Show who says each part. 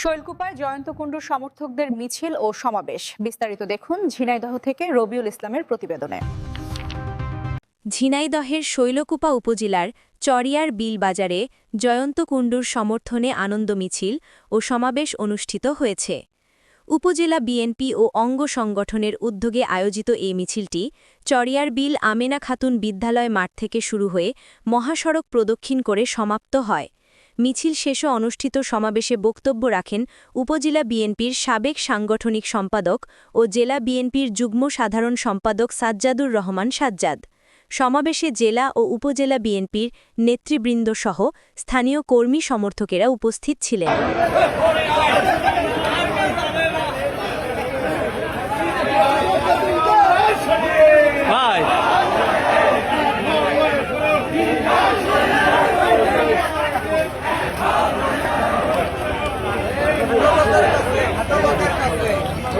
Speaker 1: শৈলকুপায় জয়ন্ত কুণ্ডুর সমর্থকদের মিছিল ও সমাবেশ। বিস্তারিত দেখুন ঝিনাইদহ থেকে রবিউল ইসলামের প্রতিবেদনে।
Speaker 2: ঝিনাইদহের শৈলকুপা উপজেলার চরিয়ার বিল বাজারে জয়ন্ত কুণ্ডুর সমর্থনে আনন্দ মিছিল ও সমাবেশ অনুষ্ঠিত হয়েছে। উপজেলা বিএনপি ও অঙ্গ সংগঠনের উদ্যোগে আয়োজিত এই মিছিলটি চরিয়ার বিল আমেনা খাতুন বিদ্যালয় মাঠ থেকে শুরু হয়ে মহাসড়ক প্রদক্ষিণ করে সমাপ্ত হয়। মিছিল শেষে অনুষ্ঠিত সমাবেশে বক্তব্য রাখেন উপজেলা বিএনপির সাবেক সাংগঠনিক সম্পাদক ও জেলা বিএনপির যুগ্ম সাধারণ সম্পাদক সাজ্জাদুর রহমান সাজ্জাদ। সমাবেশে জেলা ও উপজেলা বিএনপির নেতৃবৃন্দসহ স্থানীয় কর্মী সমর্থকেরা উপস্থিত ছিলেন।